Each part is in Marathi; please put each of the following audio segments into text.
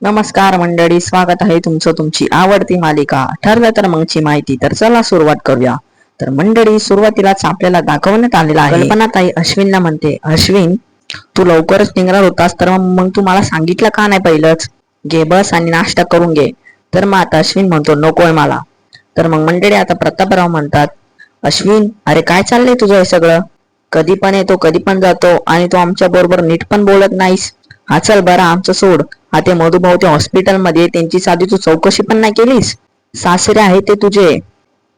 नमस्कार मंडळी स्वागत आहे तुमचं तुमची आवडती मालिका. ठरलं तर मगची माहिती तर चला सुरुवात करूया. तर मंडळी सुरुवातीलाच आपल्याला दाखवण्यात आलेला आहे. कल्पना ताई अश्विनला म्हणते अश्विन तू लवकरच निघणार होतास तर मग तू मला सांगितलं का नाही पहिलंच? घे बस आणि नाश्ता करून घे. तर मग आता अश्विन म्हणतो नकोय मला. तर मग मंडळी आता प्रतापराव म्हणतात अश्विन अरे काय चाललंय तुझं हे सगळं? कधी पण येतो कधी पण जातो आणि तू आमच्या बरोबर नीट पण बोलत नाहीस. हा चल बरं आमचं सोड. आता मधुभाऊ त्या हॉस्पिटलमध्ये त्यांची साधी तू चौकशी पण नाही केलीस? सासरे आहे ते तुझे.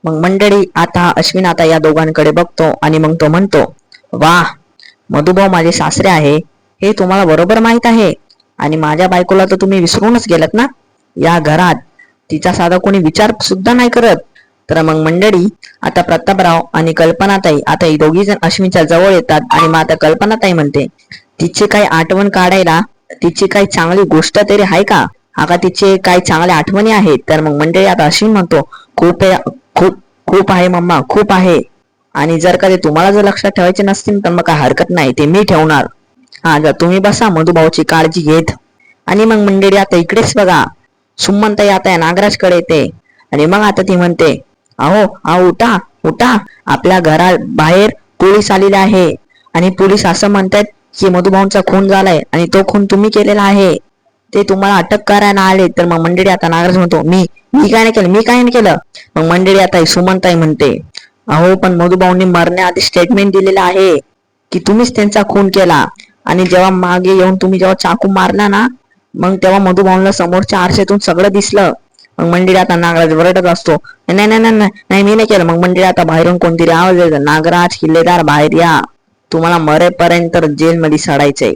मग मंडळी आता अश्विन आता या दोघांकडे बघतो आणि मग तो म्हणतो वा मधुभाऊ माझे सासरे आहे हे तुम्हाला बरोबर माहीत आहे. आणि माझ्या बायकोला तर तुम्ही विसरूनच गेलात ना? या घरात तिचा साधा कोणी विचार सुद्धा नाही करत. तर मग मंडळी आता प्रतापराव आणि कल्पनाताई आता ही दोघी जण अश्विनच्या जवळ येतात आणि मग आता कल्पनाताई म्हणते तिची काही आठवण काढायला तिची काही चांगली गोष्ट तरी आहे का? आता तिचे काही चांगल्या आठवणी आहेत. तर मग मंडळी आता अशी म्हणतो खूप खूप खूप आहे मम्मा खूप आहे. आणि जर का ते तुम्हाला जर लक्षात ठेवायचे नसतील तर मग काय हरकत नाही ते मी ठेवणार. हा जर तुम्ही बसा मधुभाऊची काळजी घेत. आणि मग मंडळी आता इकडेच बघा. सुमनताई आता या नागराजकडे येते. आणि मग आता ती म्हणते अहो अहो उठा उठा. आपल्या घरा बाहेर पोलीस आलेले आहे. आणि पोलीस असं म्हणतात की मधुभाऊंचा खून झालाय आणि तो खून तुम्ही केलेला आहे ते तुम्हाला अटक करायला आले तर मग मंडळी आता नागराज म्हणतो मी मी काय नाही केलं? मी काय नाही केलं? मग मंडळी आता सुमनताई म्हणते अहो पण मधुभाऊंनी मरण्याआधी स्टेटमेंट दिलेलं आहे की तुम्हीच त्यांचा खून केला. आणि जेव्हा मागे येऊन तुम्ही जेव्हा चाकू मारला ना मग तेव्हा मधुभाऊंना समोरच्या आरशातून सगळं दिसलं. मग मंडळी आता नागराज वरटत असतो. नाही नाही नाही नाही नाही मी नाही केलं. मग मंडळी आता बाहेरून कोणतरी आवाज येतो नागराज किल्लेदार बाहेर या. तुम्हाला मरेपर्यंत जेलमध्ये सडायचंय.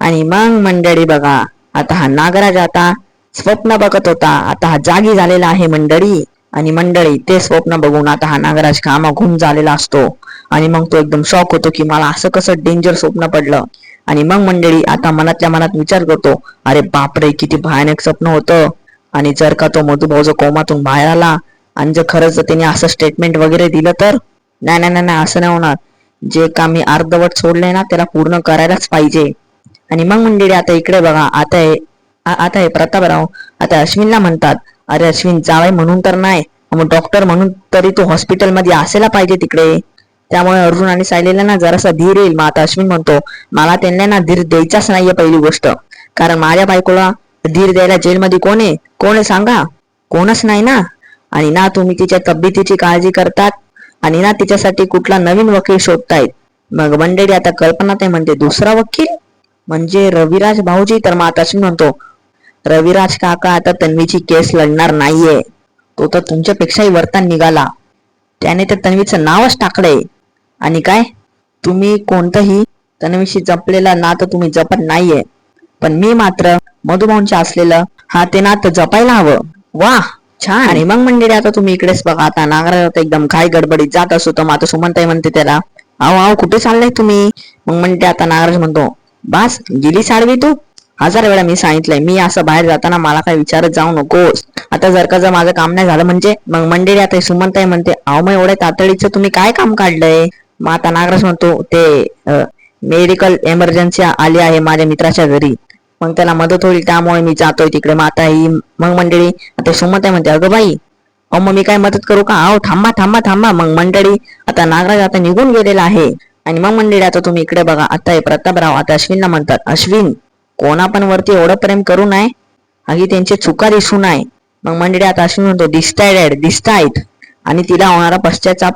आणि मग मंडळी बघा आता हा नागराज आता स्वप्न बघत होता. आता हा जागी झालेला आहे मंडळी. आणि मंडळी ते स्वप्न बघून आता हा नागराज घुम झालेला असतो. आणि मग तो एकदम शॉक होतो की मला असं कसं डेंजर स्वप्न पडलं. आणि मग मंडळी आता मनातल्या मनात विचार करतो अरे बापरे किती भयानक स्वप्न होतं. आणि जर का तो मधुभाऊ जो कोमातून बाहेर आला आणि जर खरंच त्याने असं स्टेटमेंट वगैरे दिलं तर? नाही नाही नाही नाही, असं नाही होणार. जे काम मी अर्धवट सोडलंय ना त्याला पूर्ण करायलाच पाहिजे. आणि मग मंडळी आता इकडे बघा आता हे आता हे प्रतापराव आता अश्विनला म्हणतात अरे अश्विन जावय म्हणून तर नाही मग डॉक्टर म्हणून तरी तो हॉस्पिटलमध्ये असायला पाहिजे तिकडे. त्यामुळे अर्जुन आणि सायलीला ना जरासा धीर येईल मग आता अश्विन म्हणतो मला त्यांना ना धीर द्यायचाच नाहीये पहिली गोष्ट. कारण माझ्या बायकोला धीर द्यायला जेलमध्ये कोण आहे? कोण आहे सांगा? कोणच नाही ना. आणि ना तुम्ही तिच्या तब्येतीची काळजी करतात आणि ना तिच्यासाठी कुठला नवीन वकील शोधतायत. मग मंडळी आता कल्पना ते म्हणते दुसरा वकील? म्हणजे रविराज भाऊजी? तर मग आता म्हणतो रविराज काका आता तन्वीची केस लढणार नाहीये. तो तर तुमच्यापेक्षाही वर्तन निघाला. त्याने तर तन्वीचं नावच टाकलंय. आणि काय? तुम्ही कोणतंही तन्वीशी जपलेला नातं तुम्ही जपत नाहीये. पण मी मात्र मधुभाऊंच्या असलेलं हा ते नातं जपायला हवं. वा छान. आणि मग मंडळी आता तुम्ही इकडेच बघा आता नागराज आता एकदम काय गडबडीत जात असतो तर आता सुमनताई म्हणते त्याला अहो अहो कुठे चाललाय तुम्ही? मग म्हणते आता नागराज म्हणतो बास गेली साडवी तू? हजार वेळा मी सांगितलंय मी असं बाहेर जाताना मला काय विचारत जाऊ नकोस. आता जर का जर माझं काम नाही झालं म्हणजे? मग मंडळी आता सुमनताई म्हणते अहो मग एवढ्या तातडीचं तुम्ही काय काम काढलंय? मग आता नागराज म्हणतो ते मेडिकल एमर्जन्सी आली आहे माझ्या मित्राच्या घरी. मग त्याला मदत होईल त्यामुळे मी जातोय तिकडे मग आता ही मग मंडळी आता सुमनताई म्हणते अगं बाई अहो मग मी काय मदत करू का? अहो थांबा थांबा थांबा. मग मंडळी आता नागराज आता निघून गेलेला आहे. आणि मग मंडळी आता तुम्ही इकडे बघा आता हे प्रतापराव आता अश्विनला म्हणतात अश्विन कोणा पण वरती एवढं प्रेम करू नये. अगदी त्यांची चुका दिसू नये. मग मंडळी आता अश्विन म्हणतो दिसताय डॅड दिसतायत. आणि तिला होणारा पश्चाताप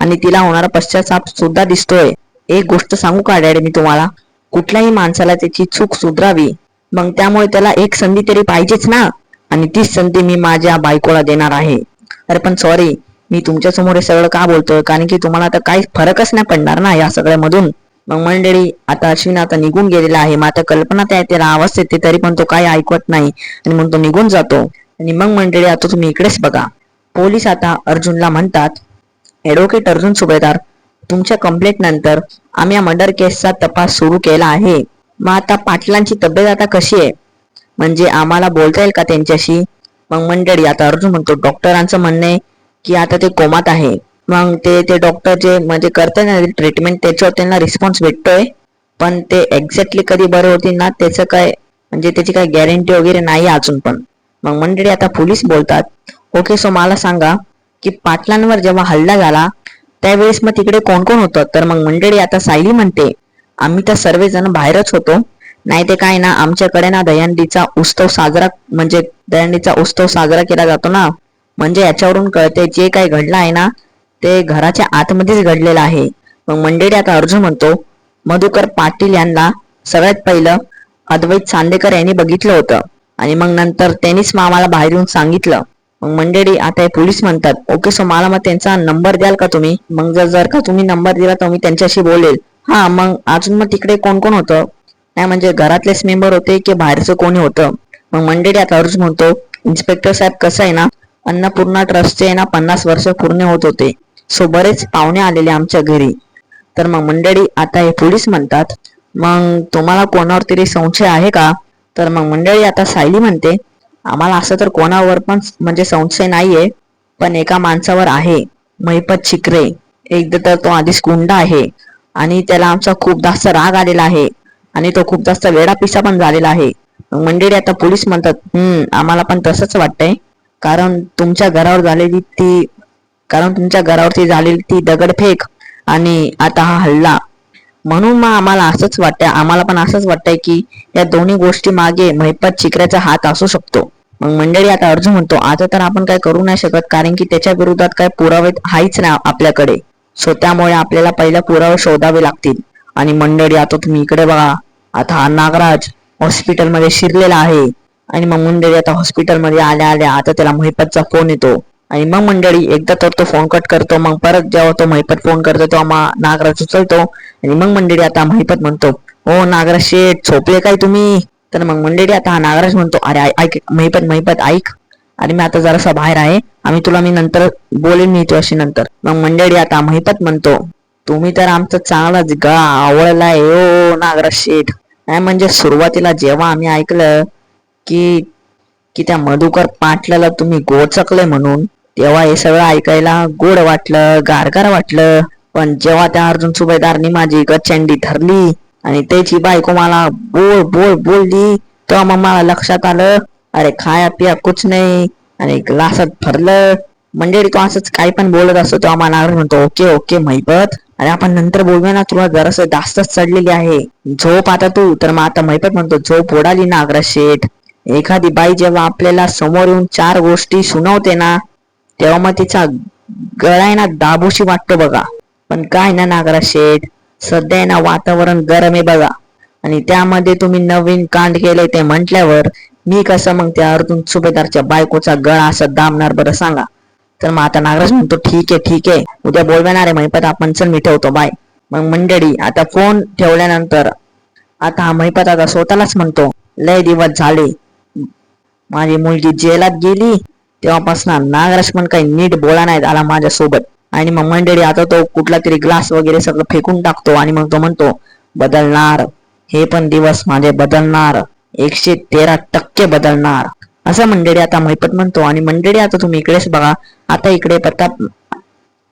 आणि तिला होणारा पश्चाताप सुद्धा दिसतोय. एक गोष्ट सांगू का डॅड मी तुम्हाला? कुठल्याही माणसाला त्याची चूक सुधरावी. मग त्यामुळे त्याला एक संधी तरी पाहिजेच ना? आणि तीच संधी मी माझ्या बायकोला देणार आहे. अरे पण सॉरी मी तुमच्यासमोर हे सगळं का बोलतोय? कारण की तुम्हाला आता काही फरकच नाही पडणार ना या सगळ्यामधून. मग मंडळी आता अश्विन आता निघून गेलेला आहे. मग आता कल्पना त्या त्याला आवाज येते तरी पण तो काही ऐकवत नाही. आणि मग तो निघून जातो. आणि मग मंडळी आता तुम्ही इकडेच बघा. पोलीस आता अर्जुनला म्हणतात ऍडव्होकेट अर्जुन सुभेदार तुमच्या कंप्लेंट नंतर आम्ही या मर्डर केसचा तपास सुरू केला आहे. मग आता पाटलांची तब्येत आता कशी आहे? म्हणजे आम्हाला बोलता येईल का त्यांच्याशी? मग मंडळी आता अर्जुन म्हणतो डॉक्टरांचं म्हणणं आहे की आता ते कोमात आहे. मग ते ते डॉक्टर जे म्हणजे करतात ना ट्रीटमेंट त्याच्यावर त्यांना रिस्पॉन्स भेटतोय. पण ते एक्झॅक्टली कधी बरे होतील ना त्याचं काय म्हणजे त्याची काही गॅरंटी वगैरे नाही अजून पण. मग मंडळी आता पोलीस बोलतात. ओके सो मला सांगा की पाटलांवर जेव्हा हल्ला झाला त्यावेळेस मग तिकडे कोण कोण होतं? तर मग मंडळी आता सायली म्हणते आम्ही तर सर्वजण बाहेरच होतो. नाही ते काय ना आमच्याकडे ना दयांडीचा उत्सव साजरा म्हणजे दयांडीचा उत्सव साजरा केला जातो ना. म्हणजे याच्यावरून कळते जे काही घडलं आहे ना ते घराच्या आतमध्येच घडलेलं आहे. मग मंडळी आता अर्जुन म्हणतो मधुकर पाटील यांना सगळ्यात पहिलं अद्वैत चांदेकर यांनी बघितलं होतं. आणि मग नंतर त्यांनीच मग आम्हाला बाहेर येऊन सांगितलं. मग मंडळी आता हे पोलीस म्हणतात. ओके सो मला मग त्यांचा नंबर द्याल का तुम्ही? मग जर जर का तुम्ही नंबर दिला तर मी त्यांच्याशी बोलेल. हा मग अजून मग तिकडे कोण कोण होतं? नाही म्हणजे घरातलेच मेंबर होते की बाहेरचं कोणी होतं? मग मंडळी आता अर्ज म्हणतो इन्स्पेक्टर साहेब कसं आहे ना अन्नपूर्णा ट्रस्टचे ना पन्नास वर्ष पूर्ण होत होते. सो बरेच पाहुणे आलेले आमच्या घरी. तर मग मंडळी आता हे पोलीस म्हणतात. मग तुम्हाला कोणावर तरी संशय आहे का? तर मग मंडळी आता सायली म्हणते आम्हाला असं तर कोणावर पण म्हणजे संशय नाहीये पण एका माणसावर आहे महिपत शिकरे एकदा तर तो आधीच गुंडा आहे आणि त्याला आमचा खूप जास्त राग आलेला आहे आणि तो खूप जास्त वेडा पिसा पण झालेला आहे. मंडळी आता पोलीस म्हणतात हम्म आम्हाला पण तसंच वाटतंय. कारण तुमच्या घरावर झालेली ती कारण तुमच्या घरावरती झालेली ती दगडफेक आणि आता हा हल्ला म्हणून मग आम्हाला असंच वाटतंय. आम्हाला पण असंच वाटतंय की या दोन्ही गोष्टी मागे महिपत चिकऱ्याचा हात असू शकतो. मग मंडळी आता अर्जुन म्हणतो आता तर आपण काय करू नाही शकत कारण की त्याच्या विरोधात काय पुरावे हायच ना आपल्याकडे. सो त्यामुळे आपल्याला पहिला पुरावे शोधावे लागतील. आणि मंडळी आता तुम्ही इकडे बघा. आता हा नागराज हॉस्पिटलमध्ये शिरलेला आहे. आणि मग मंडळी आता हॉस्पिटलमध्ये आल्या आल्या आता त्याला महिपतचा फोन येतो. आणि मग मंडळी एकदा तर तो फोन कट करतो मग परत जेव्हा तो महिपत फोन करतो तेव्हा मग नागराज उचलतो. आणि मग मंडळी आता महिपत म्हणतो हो नागराज शेठ झोपले काय तुम्ही? तर मग मंडळी आता हा नागराज म्हणतो अरे ऐक महिपत महिपत ऐक. अरे मी आता जरासा बाहेर आहे. आम्ही तुला मी नंतर बोलेन मी तुझ्याशी नंतर. मग मंडळी आता महिपत म्हणतो तुम्ही तर आमचं चांगलाच गळा आवडलाय. ओ नागराज शेठ. नाही म्हणजे सुरुवातीला जेव्हा आम्ही ऐकलं की की त्या मधुकर पाटलाला तुम्ही गोचकले म्हणून तेव्हा हे सगळं ऐकायला गोड वाटलं गारगार वाटलं. पण जेव्हा त्या अर्जुन सुभेदारनी माझी गचंडी धरली आणि त्याची बायको मला बोल बोल बोलली तेव्हा मग मला लक्षात आलं अरे खाया पिया कुछ नाही. आणि ग्लासात भरलं. म्हणजे तो असंच काही पण बोलत असतो तेव्हा मला म्हणतो ओके ओके महिपत आणि आपण नंतर बोलूया ना तुला जरासं जास्तच चढलेली आहे. झोप आता तू. तर मग आता महिपत म्हणतो झोप उडाली ना शेठ एखादी बाई जेव्हा आपल्याला समोर येऊन चार गोष्टी सुनावते ना तेव्हा मग तिचा गळा आहे ना दाबोशी वाटतो बघा. पण काय ना नागरा शेठ सध्या आहे ना वातावरण गरम आहे बघा. आणि त्यामध्ये तुम्ही नवीन कांड केले ते म्हटल्यावर मी कसं मग त्या अर्जुन सुभेदारच्या बायकोचा गळा असं दाबणार बरं सांगा. तर मग आता नागराज म्हणतो ठीक आहे ठीक आहे. उद्या बोलवणार आहे महिपत आपण चल मी ठेवतो बाय. मग मंडळी आता फोन ठेवल्यानंतर आता हा महिपत आता स्वतःलाच म्हणतो लय दिवस झाले. माझी मुलगी जेलात गेली तेव्हापासून नागराज पण काही नीट बोला नाही आला माझ्या सोबत आणि मग मंडळी आता तो कुठला तरी ग्लास वगैरे सगळं फेकून टाकतो आणि मग तो म्हणतो बदलणार. हे पण दिवस माझे बदलणार. एकशे तेरा टक्के बदलणार. असं मंडळी आता मैपत म्हणतो. आणि मंडळी आता तुम्ही इकडेच बघा. आता इकडे प्रताप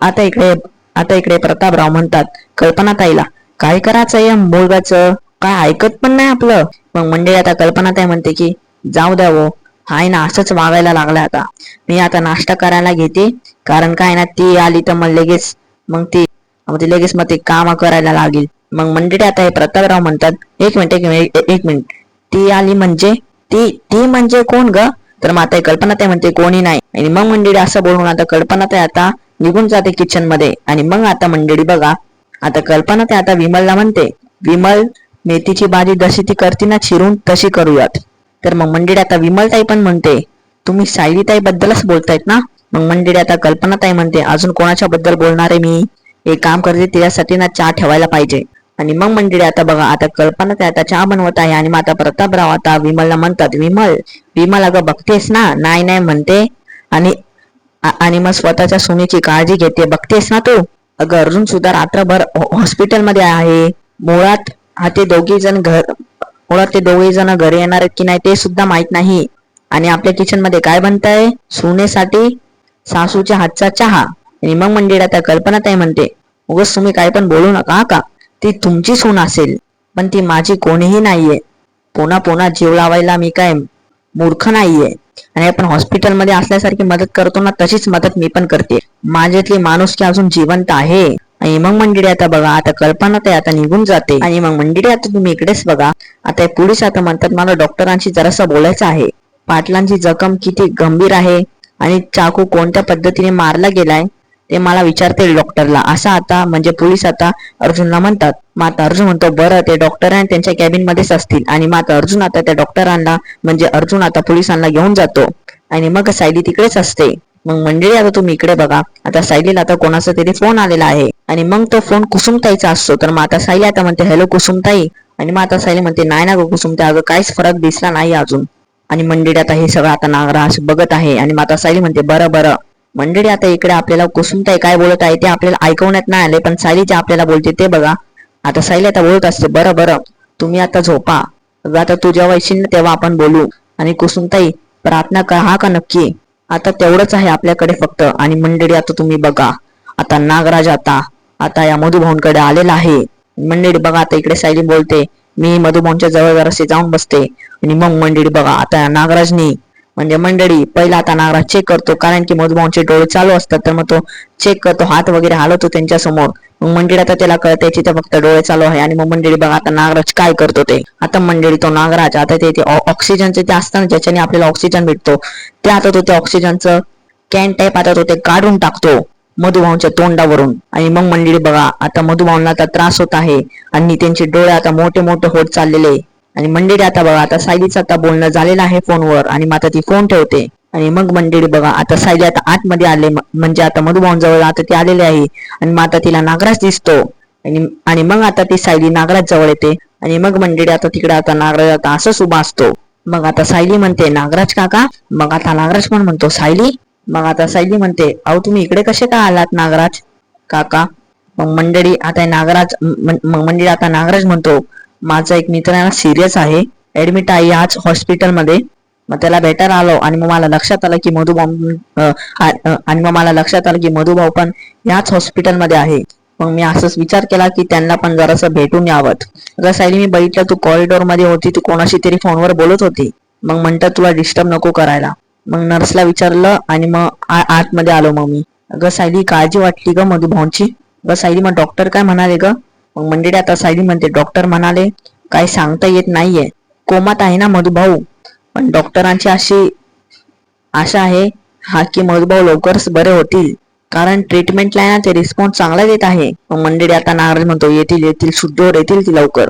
आता इकडे आता इकडे प्रतापराव म्हणतात कल्पना ताईला काय करायचं या मुलगाचं? काय ऐकत पण नाही आपलं? मग मंडळी आता कल्पना ताई म्हणते की जाऊ द्या हो. हाय ना असंच वागायला लागला आता. मी आता नाश्ता करायला घेते. कारण काय ना ती आली तर मग लगेच मग ती मग ती लगेच मग ते काम करायला लागेल. मग मंडळी आता हे प्रतापराव म्हणतात एक मिनिट एक मिनिट एक मिनिट. ती आली म्हणजे? ती ती म्हणजे कोण ग? तर मग आता कल्पना ते म्हणते कोणी नाही. आणि मग मंडळी असं बोलून आता कल्पना ते आता निघून जाते किचनमध्ये. आणि मग आता मंडळी बघा. आता कल्पना ते आता विमलला म्हणते विमल मेथीची भाजी जशी ती करते ना चिरून तशी करूयात. तर मग मंडळी आता विमलताई पण म्हणते तुम्ही सायलीताई बद्दलच बोलतायत ना? मग मंडळी आता कल्पनाताई म्हणते अजून कोणाच्या बद्दल बोलणार आहे मी? एक काम करते तिच्यासाठी ना चहा ठेवायला पाहिजे. आणि मग मंडळी आता बघा आता कल्पना ते आता चहा बनवत आहे आणि मग आता प्रतापराव आता विमलला म्हणतात विमल विमल अगं बघतेस ना? नाही नाही म्हणते. आणि आणि मग स्वतःच्या सुनेची काळजी घेते बघतेस ना तू? अगं अर्जुन सुद्धा रात्रभर हॉस्पिटलमध्ये आहे. मुळात हा ते दोघी जण घर मुळात ते दोघे जण घरी येणार आहेत की नाही ते सुद्धा माहीत नाही. आणि आपल्या किचनमध्ये काय बनताय? सुनेसाठी सासूच्या हातचा चहा. आणि मग म्हणजे मंडळी त्या कल्पना ताई म्हणते उगस तुम्ही काय पण बोलू नका का? ती तुमची सून असेल पण ती माझी कोणीही नाहीये. पुन्हा पुन्हा जीव लावायला मी काय मूर्ख नाहीये. आणि आपण हॉस्पिटलमध्ये असल्यासारखी मदत करतो ना तशीच मदत मी पण करते. माझ्यातली माणूस की अजून जिवंत आहे. आणि मग मंडळी आता बघा आता कल्पना ते आता निघून जाते. आणि मग मंडळी आता तुम्ही इकडेच बघा. आता पोलीस आता म्हणतात मला डॉक्टरांशी जरासा बोलायचं आहे. पाटलांची जखम किती गंभीर आहे आणि चाकू कोणत्या पद्धतीने मारला गेलाय ते मला विचारतील डॉक्टरला. असा आता म्हणजे पोलीस आता अर्जुनला म्हणतात. माता अर्जुन म्हणतो बरं ते डॉक्टर आणि त्यांच्या कॅबिन मध्येच असतील. आणि माता अर्जुन आता त्या डॉक्टरांना म्हणजे अर्जुन आता पोलिसांना घेऊन जातो. आणि मग सायली तिकडेच असते. मग मंडळी आता तुम्ही इकडे बघा. आता सायलीला आता कोणाचा तरी फोन आलेला आहे. आणि मग तो फोन कुसुमताईचा असतो. तर माता सायली आता म्हणते हॅलो कुसुमताई. आणि माता सायली म्हणते नाही ना गो कुसुमताई अगं काहीच फरक दिसला नाही अजून. आणि मंडळी आता हे सगळं आता नागराज बघत आहे. आणि माता सायली म्हणते बरं बरं. मंडळी आता इकडे आपल्याला कुसुमताई काय बोलत आहे ते आपल्याला ऐकवण्यात नाही आले पण सायली जे आपल्याला बोलते ते बघा. आता सायली आता बोलत असते बरं बरं. तुम्ही आता झोपा. आता तू जेव्हा येशील ना तेव्हा आपण बोलू. आणि कुसुमताई प्रार्थना करा का नक्की? आता तेवढंच आहे आपल्याकडे फक्त. आणि मंडळी आता तुम्ही बघा. आता नागराज आता आता या मधुभाऊंकडे आलेला आहे. मंडळी बघा आता इकडे सायली बोलते. मी मधुभाऊंच्या जवळ जरासे जाऊन बसते. आणि मग मंडळी बघा आता नागराजनी म्हणजे मंडळी पहिला आता नागराज चेक करतो कारण की मधुभाऊंचे डोळे चालू असतात तर मग तो चेक करतो हात वगैरे हलवतो त्यांच्यासमोर. मग मंडळी आता त्याला कळत त्याची फक्त डोळे चालू आहे आणि मग मंडळी बघा आता नागराज काय करतो ते. आता मंडळी तो नागराज आता ते ऑक्सिजनचे ते असतं ज्याच्याने आपल्याला ऑक्सिजन भेटतो ते आता तो त्या ऑक्सिजनचं कॅन टाईप आता तो ते काढून टाकतो मधुभाऊंच्या तोंडावरून. आणि मग मंडळी बघा आता मधुभाऊंना आता त्रास होत आहे आणि त्यांचे डोळे आता मोठे मोठे होत चाललेले आणि मंडळी आता बघा आता सायलीचं आता बोलणं झालेलं आहे फोनवर आणि मग आता ती फोन ठेवते. आणि मग मंडळी बघा आता सायली आता आतमध्ये आले म्हणजे आता मधुभावन जवळ आता ती आलेली आहे. आणि मग आता तिला नागराज दिसतो. आणि आणि मग आता ती सायली नागराज जवळ येते. आणि मग मंडळी आता तिकडे आता नागराज आता असंच उभा असतो. मग आता सायली म्हणते नागराज काका? मग आता नागराज पण म्हणतो सायली? मग आता सायली म्हणते अहो तुम्ही इकडे कसे का आलात नागराज? काका? मग मंडळी आता नागराज मग मंडळी आता नागराज म्हणतो माझा एक मित्र आहे सिरियस आहे. ऍडमिट आहे आज हॉस्पिटलमध्ये मग त्याला भेटायला आलो आणि मग मला लक्षात आलं की मधुभाऊ आणि मग मला लक्षात आलं की मधुभाऊ पण याच हॉस्पिटलमध्ये आहे. मग मी असंच विचार केला की त्यांना पण जरासं भेटून यावं. अगं सायली मी बघितलं तू कॉरिडॉरमध्ये होती तू कोणाशी तरी फोनवर बोलत होती. मग म्हणतात तुला डिस्टर्ब नको करायला. मग नर्सला विचारलं आणि मग आतमध्ये आलो मग मी. अगं सायली काळजी वाटली ग मधुभाऊंची. अगं सायली मग डॉक्टर काय म्हणाले ग? मग मंडळी आता सायली म्हणते डॉक्टर म्हणाले काय सांगता येत नाहीये. कोमात आहे ना मधुभाऊ? पण डॉक्टरांची अशी आशा आहे हा की मधुभाऊ लवकरच बरे होतील. कारण ट्रीटमेंटला ना ते रिस्पॉन्स चांगला देत आहे. मग मंडळी आता नारळ म्हणतो येतील येतील शुद्धवर येतील ती लवकर?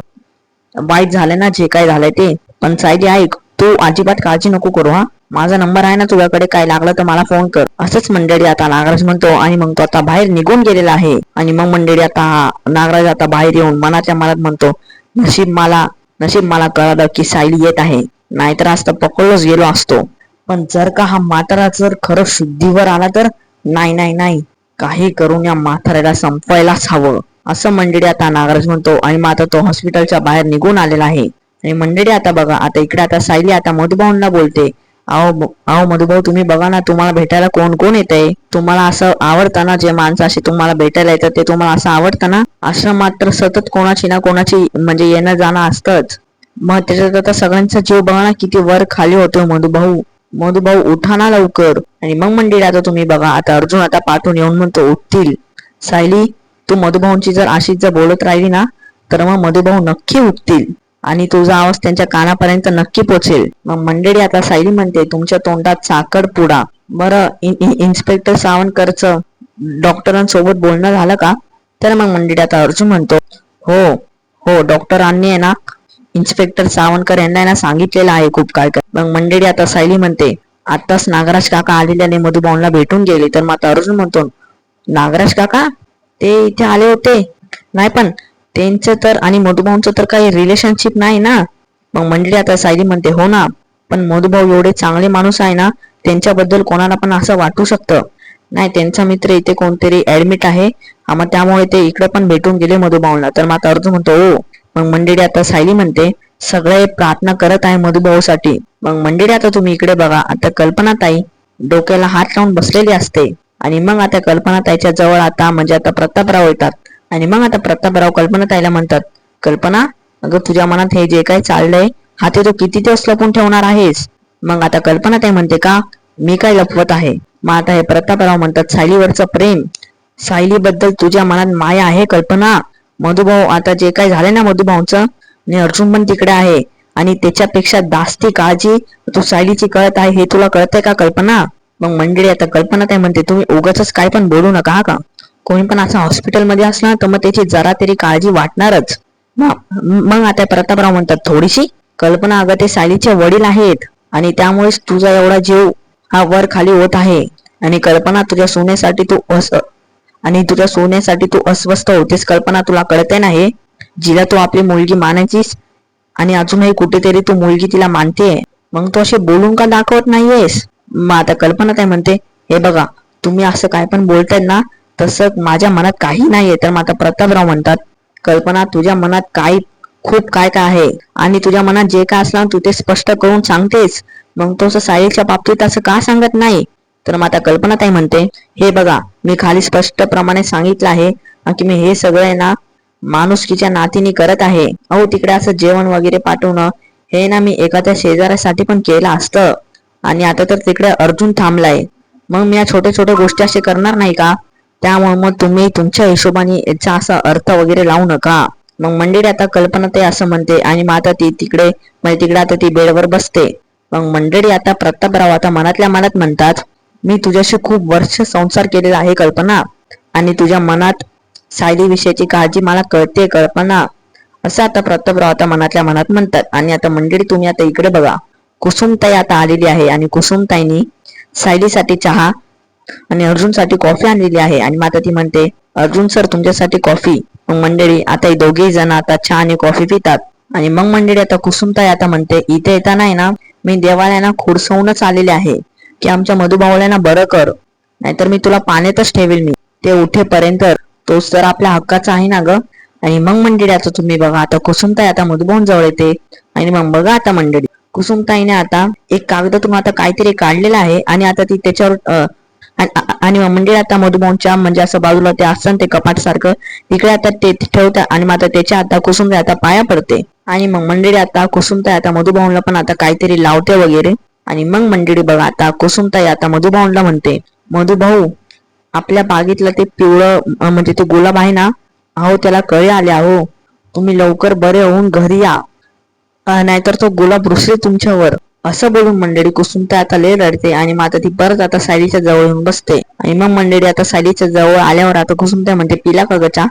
वाईट झालं ना जे काय झालंय ते. पण सायली ऐक तू अजिबात काळजी नको करू हा. माझा नंबर आहे ना तुझ्याकडे काय लागलं तर मला फोन कर. असंच मंडळी आता नागराज म्हणतो आणि मग तो आता बाहेर निघून गेलेला आहे. आणि मग मंडळी आता नागराज आता बाहेर येऊन मनाच्या मनात म्हणतो नशीब मला नशीब मला कळालं की सायली येत आहे. नाहीतर आज तर पकडलोच गेलो असतो. पण जर का हा म्हातारा जर खरं शुद्धीवर आला तर नाही नाही नाही. काही करून या म्हाताऱ्याला संपवायलाच हवं. असं मंडळी आता नागराज म्हणतो आणि मग आता तो हॉस्पिटलच्या बाहेर निघून आलेला आहे. आणि मंडळी आता बघा आता इकडे आता सायली आता मधुभाऊंना बोलते. अहो अहो मधुभाऊ तुम्ही बघा ना तुम्हाला भेटायला कोण कोण येते तुम्हाला असं आवडतं ना जे माणसं असे तुम्हाला भेटायला येतात ते तुम्हाला असं आवडतं ना? असं मात्र सतत कोणाची ना कोणाची म्हणजे येणं जाणं असतंच. मग त्याच्यात आता सगळ्यांचा जीव बघा ना किती वर खाली होतो मधुभाऊ. मधुभाऊ उठा ना लवकर. आणि मग मंडळी आता तुम्ही बघा आता अर्जुन आता पाठवून येऊन म्हणतो उठतील. सायली तू मधुभाऊंची जर अशीच जर बोलत राहिली ना तर मग मधुभाऊ नक्की उठतील. आणि तुझा आवाज त्यांच्या कानापर्यंत नक्की पोचेल. मग मंडळी आता सायली म्हणते तुमच्या तोंडात साखर पुडा. बरं इन्स्पेक्टर सावंतकरच डॉक्टरांसोबत बोलणं झालं का? तर मग मंडळी आता अर्जुन म्हणतो हो हो डॉक्टरांनी आहे ना इन्स्पेक्टर सावंतकर यांना ना सांगितलेलं आहे खूप काय काय मग मंडळी आता सायली म्हणते आताच नागराज काका आलेल्याने मधुभाऊला भेटून गेले. तर मग अर्जुन म्हणतो नागराज काका ते इथे आले होते. नाही पण त्यांचं तर आणि मधुभाऊंचं तर काही रिलेशनशिप नाही ना. मग मंडळी आता सायली म्हणते हो ना पण मधुभाऊ एवढे चांगले माणूस आहे ना त्यांच्याबद्दल कोणाला पण असं वाटू शकतं. नाही त्यांचा मित्र इथे कोणतरी ऍडमिट आहे. मग त्यामुळे ते इकडे पण भेटून गेले मधुभाऊला तर मग अर्जुन म्हणतो ओ मग मंडळी आता सायली म्हणते सगळे प्रार्थना करत आहे मधुभाऊसाठी. मग मंडळी आता तुम्ही इकडे बघा आता कल्पना ताई डोक्याला हात लावून बसलेली असते. आणि मग आता कल्पना ताईच्या जवळ आता म्हणजे आता प्रतापराव येतात. आणि मग आता प्रतापराव कल्पना ताईला म्हणतात कल्पना अगं तुझ्या मनात हे जे काय चाललंय हाती तू किती दिवस लपून ठेवणार आहेस. मग आता कल्पना ताई म्हणते का मी काय लपवत आहे? मग आता हे प्रतापराव म्हणतात सायलीवरचं प्रेम सायलीबद्दल तुझ्या मनात माया आहे कल्पना. मधुभाऊ आता जे काय झाले ना मधुभाऊच आणि अर्जुन पण तिकडे आहे. आणि त्याच्यापेक्षा जास्ती काळजी तू सायलीची कळत आहे हे तुला कळतंय का कल्पना? मग मंडळी आता कल्पना काय म्हणते तुम्ही उगाच काय पण बोलू नका हा का? कोणी पण असं हॉस्पिटलमध्ये असला तर मग त्याची जरा तरी काळजी वाटणारच. मग आता प्रतापराव म्हणतात थोडीशी कल्पना अगं ते सायलीचे वडील आहेत आणि त्यामुळेच तुझा एवढा जीव हा वर खाली होत आहे आणि कल्पना तुझ्या सोन्यासाठी तू अस आणि तुझ्या सोन्यासाठी तू अस्वस्थ होतेस. कल्पना तुला कळते ना हे जिला तू आपली मुलगी मानायचीस आणि अजूनही कुठेतरी तू मुलगी तिला मानते. मग तू असे बोलून का दाखवत नाहीयेस? मग आता कल्पना काय म्हणते हे बघा तुम्ही असं काय पण बोलताय ना तसं माझ्या मनात काही नाहीये. तर मग आता प्रतापराव म्हणतात कल्पना तुझ्या मनात काही खूप काय काय आहे? आणि तुझ्या मनात जे काय असलं तू ते स्पष्ट करून सांगतेस. मग तो साहिलच्या बाबतीत असं का सांगत नाही? तर मग आता कल्पना ताई म्हणते हे बघा मी खाली स्पष्ट प्रमाणे सांगितलं आहे की मी हे सगळे ना माणुसकीच्या नातीने करत आहे. अहो तिकडे असं जेवण वगैरे पाठवणं हे ना मी एखाद्या शेजाऱ्यासाठी पण केलं असतं. आणि आता तर तिकडे अर्जुन थांबलाय. मग मी या छोट्या छोट्या गोष्टी असे करणार नाही का? त्यामुळे मग तुम्ही तुमच्या हिशोबाने याचा असा अर्थ वगैरे लावू नका. मग मंडळी आता कल्पना ते असं म्हणते आणि मग आता ती तिकडे म्हणजे तिकडे आता ती बेडवर बसते. मग मंडळी आता प्रतापराव आता मनातल्या मनात म्हणतात मी तुझ्याशी खूप वर्ष संसार केलेला आहे कल्पना आणि तुझ्या मनात सायली विषयाची काळजी मला कळते कल्पना. असं आता प्रतापराव आता मनातल्या मनात म्हणतात आणि आता मंडळी तुम्ही आता इकडे बघा. कुसुमताई आता आलेली आहे आणि कुसुमताईनी सायलीसाठी चहा आणि अर्जुनसाठी कॉफी आणलेली आहे. आणि मग आता ती म्हणते अर्जुन सर तुमच्यासाठी कॉफी मग मंडळी आता ही दोघेही जण आता चहा आणि कॉफी पितात. आणि मग मंडळी आता कुसुमताई आता म्हणते इथे येताना आहे ना? मी देवालयाना खुडसवूनच आलेले आहे. की आमच्या मधुभावल्यांना बरं कर. नाहीतर मी तुला पाण्यातच ठेवेल मी. ते उठेपर्यंत तोच तर आपल्या हक्काचा आहे ना ग? आणि मग मंडळी आता तुम्ही बघा आता कुसुमताई आता मधुभाऊन जवळ येते. आणि मग बघा आता मंडळी. कुसुमताईने आता एक कागदातून आता काहीतरी काढलेलं आहे. आणि आता ती त्याच्यावर आणि मंडळी म्हणजे आता मधुभाऊंच्या म्हणजे असं बाजूला ते असतं ते कपाट सारखं इकडे आता ते ठेवतात आणि मग आता त्याच्या आता कुसुमताई आता पाया पडते. आणि मग मंडळी आता कुसुमताई आता मधुभाऊनला पण आता काहीतरी लावते वगैरे. आणि मग मंडळी बघा आता कुसुमताई आता मधुभाऊनला म्हणते मधुभाऊ आपल्या बागेतलं ते पिवळं म्हणजे ते गुलाब आहे ना अहो त्याला कळे आले अहो. तुम्ही लवकर बरे होऊन घरी या. नाहीतर तो गुलाब रुसले तुमच्यावर. असं बोलून मंडळी कुसुमता आता लय रडते आणि मग आता ती परत आता सायलीच्या जवळ येऊन बसते. आणि मग मंडळी आता सायलीच्या जवळ आल्यावर आता कुसुमता म्हणते पिला का गचा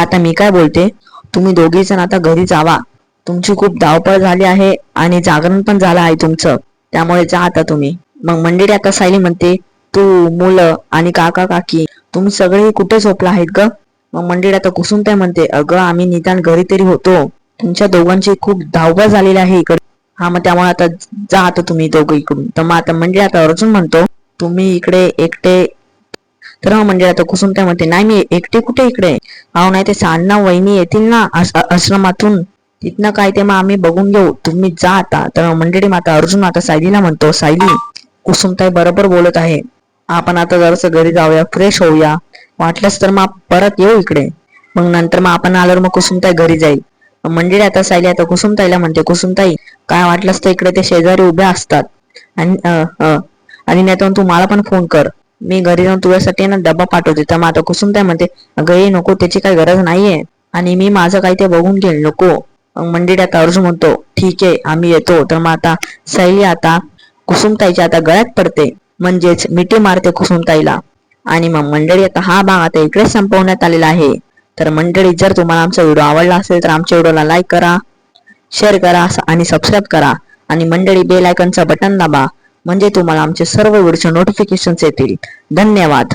आता मी काय बोलते? तुम्ही दोघी जण आता घरी जावा. तुमची खूप धावपळ झाली आहे आणि जागरण पण झालं आहे तुमचं. त्यामुळे जा आता तुम्ही. मग मंडळी आता सायली म्हणते तू मुलं आणि काका काकी तुम्ही सगळे कुठे झोपला आहेत ग? मग मंडळी आता कुसुमताई म्हणते अगं आम्ही निदान घरी तरी होतो. तुमच्या दोघांची खूप धावपळ झालेली आहे इकडे. हा मग त्यामुळे आता जा आता तुम्ही दोघं इकडून. तर मग आता म्हणजे आता अर्जुन म्हणतो तुम्ही इकडे एकटे तर हो म्हणजे आता कुसुमताई म्हणते नाही मी एकटे कुठे इकडे? अहो नाही ते सांडना वहिनी येतील ना आश्रमातून. तिथनं काय ते मग आम्ही बघून घेऊ. तुम्ही जा आता. तर मंडळी माता अर्जुन आता सायलीला म्हणतो सायली कुसुमताई बरोबर बोलत आहे. आपण आता जरासं घरी जाऊया फ्रेश होऊया. वाटलंच तर मग परत येऊ इकडे. मग नंतर मग आपण आल्यावर मग कुसुमताई घरी जाईल. मंडळी आता सायली आता कुसुमताईला म्हणते कुसुमताई काय वाटलंच तर इकडे ते शेजारी उभे असतात. आणि आणि नाही तर तू मला पण फोन कर. मी घरी जाऊन तुझ्यासाठी ना डबा पाठवते. तर मग आता कुसुमताई म्हणते अगं नको त्याची काही गरज नाहीये. आणि मी माझं काही ते बघून घेईल नको. मंडळी आता अर्जुन म्हणतो ठीक आहे आम्ही येतो. तर मग आता सैली आता कुसुमताईच्या आता गळ्यात पडते. म्हणजेच मिठी मारते कुसुमताईला. आणि मग मंडळी आता हा भाग आता इकडेच संपवण्यात आलेला आहे. तर मंडळी जर तुम्हाला आमचा व्हिडिओ आवडला असेल तर आमच्या व्हिडिओला लाईक करा. शेअर करा आणि सबस्क्राईब करा. आणि मंडळी बेल आयकनचा बटन दाबा. म्हणजे तुम्हाला आमचे सर्व व्हिडिओचे नोटिफिकेशन्स येतील. धन्यवाद.